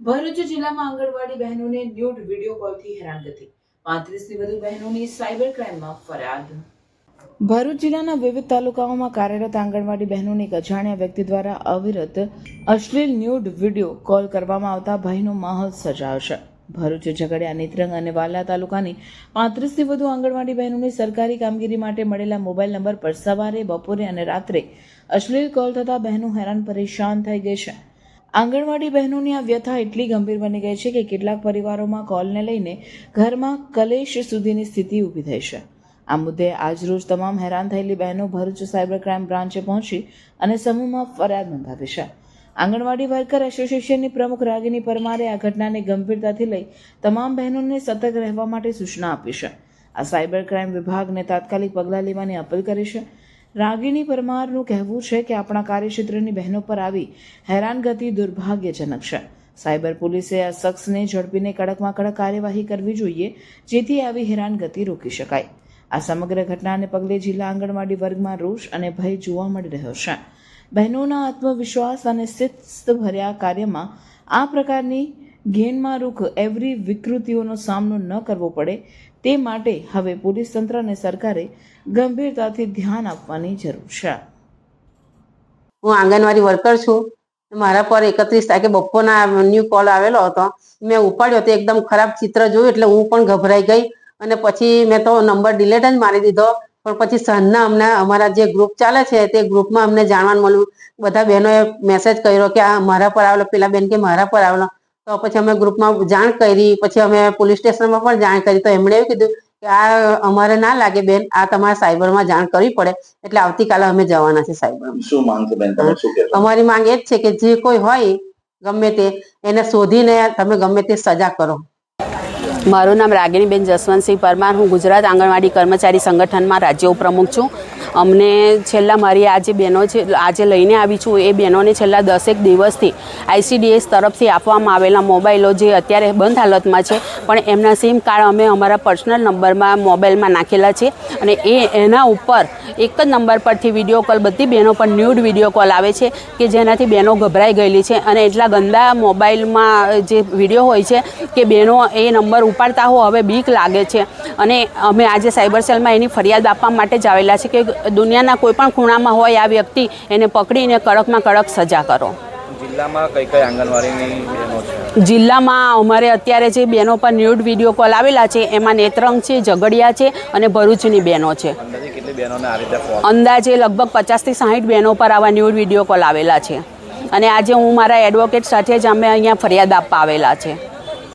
ભરૂચ જિલ્લામાં આંગણવાડી બહેનોને nude video કોલથી હેરાનગતિ. પાંત્રીસથી વધુ બહેનોની સાયબર ક્રાઇમમાં ફરિયાદ. ભરૂચ જિલ્લાના વિવિધ તાલુકાઓમાં કાર્યરત આંગણવાડી બહેનોને એક અજાણ્યા વ્યક્તિ દ્વારા અવિરત અશ્લીલ ન્યૂડ વીડિયો કોલ કરવામાં આવતા ભયનો માહોલ સર્જાયો ભરૂચ, ઝઘડિયા, નેત્રંગ અને વાલા તાલુકાની પાંત્રીસથી વધુ આંગણવાડી બહેનોની સરકારી કામગીરી માટે મળેલા મોબાઈલ નંબર પર સવારે, બપોરે અને રાત્રે અશ્લીલ કોલ થતા બહેનો હેરાન પરેશાન થઈ ગઈ છે. આંગણવાડી બહેનોની આ વ્યથા એટલી ગંભીર બની ગઈ છે કે કેટલાક પરિવારોમાં કોલને લઈને ઘરમાં કલેશ સુધીની સ્થિતિ ઊભી થઈ છે. આ મુદ્દે આજરોજ તમામ હેરાન થયેલી બહેનો ભરૂચ સાયબર ક્રાઇમ બ્રાન્ચે પહોંચી અને સમૂહમાં ફરિયાદ નોંધાવી છે. આંગણવાડી વર્કર એસોસિએશનની પ્રમુખ રાગિની પરમારે આ ઘટનાને ગંભીરતાથી લઈ તમામ બહેનોને સતર્ક રહેવા માટે સૂચના આપી છે. આ સાયબર ક્રાઇમ વિભાગને તાત્કાલિક પગલાં લેવાની અપીલ કરી છે. રાગિણી પરમારનું કહેવું છે કે આપણા કાર્યક્ષેત્રની બહેનો પર આવી હેરાનગતિ દુર્ભાગ્યજનક છે. સાયબર પોલીસે આ શખ્સને ઝડપીને કડકમાં કડક કાર્યવાહી કરવી જોઈએ, જેથી આવી હેરાનગતિ રોકી શકાય. આ સમગ્ર ઘટનાને પગલે જિલ્લા આંગણવાડી વર્ગમાં રોષ અને ભય જોવા મળી રહ્યો છે. બહેનોના આત્મવિશ્વાસ અને શિસ્તભર્યા કાર્યમાં આ પ્રકારની ઘેનમાં રૂખ એવરી વિકૃતિઓનો સામનો ન કરવો પડે તે માટે હવે પોલીસ તંત્ર અને સરકારે ગંભીરતાથી ધ્યાન આપવાની જરૂર છે. હું આંગણવાડી વર્કર છું. મારા પર એકત્રીસ તારીખે બપોરના ન્યૂ કોલ આવેલો હતો. મેં ઉપાડ્યો તો એકદમ ખરાબ ચિત્ર જોયું એટલે હું પણ ગભરાઈ ગઈ અને પછી મેં તો નંબર ડિલેટ જ મારી દીધો. પણ પછી સાંજના અમને અમારા જે ગ્રુપ ચાલે છે તે ગ્રુપમાં અમને જાણવા મળ્યું. બધા બહેનોએ મેસેજ કર્યો કે આ મારા પર આવેલો, પેલા બેન કે મારા પર આવેલો. તો પછી અમે ગ્રુપમાં જાણ કરી પછી અમે પોલીસ સ્ટેશનમાં પણ જાણ કરી. તો એમણે એવું કીધું કે આ અમારે ના લાગે બેન આ તમારે સાયબરમાં જાણ કરવી પડે. એટલે આવતીકાલે અમે જવાના છે સાયબરમાં. શું માંગ છે બેન? તમે શું અમારી માંગ એ જ છે કે જે કોઈ હોય ગમે તે એને શોધીને તમે ગમે તે સજા કરો. મારું નામ રાગિણીબેન જસવંતસિંહ પરમાર. હું ગુજરાત આંગણવાડી કર્મચારી સંગઠનમાં રાજ્ય ઉપપ્રમુખ છું. અમને છેલ્લા મારી આ જે બહેનો છે આજે લઈને આવી છું, એ બહેનોને છેલ્લા દસેક દિવસથી આઈસીડીએસ તરફથી આપવામાં આવેલા મોબાઈલો જે અત્યારે બંધ હાલતમાં છે, પણ એમના સિમ કાર્ડ અમે અમારા પર્સનલ નંબરમાં મોબાઈલમાં નાખેલા છે અને એ એના ઉપર એક જ નંબર પરથી વીડિયો કોલ, બધી બહેનો પર ન્યૂડ વીડિયો કોલ આવે છે કે જેનાથી બહેનો ગભરાઈ ગયેલી છે અને એટલા ગંદા મોબાઈલમાં જે વીડિયો હોય છે કે બહેનો એ નંબર ઉપાડતા હો હવે બીક લાગે છે. અને અમે આજે સાયબર સેલમાં એની ફરિયાદ આપવા માટે જ આવેલા છે કે દુનિયાના કોઈ પણ ખૂણામાં હોય આ વ્યક્તિ એને પકડીને કડકમાં કડક સજા કરો. જિલ્લામાં કઈ કઈ આંગણવાડીની બહેનો છે? જિલ્લામાં અમારે અત્યારે જે બહેનો પર ન્યૂડ વીડિયો કોલ આવેલા છે એમાં નેત્રંગ છે ઝઘડિયા છે અને ભરૂચની બહેનો છે. અંદાજે લગભગ પચાસથી સાહીઠ બહેનો પર આવા ન્યૂડ વીડિયો કોલ આવેલા છે. અને આજે હું મારા એડવોકેટ સાથે જ અમે અહીંયા ફરિયાદ આપવા આવેલા છે.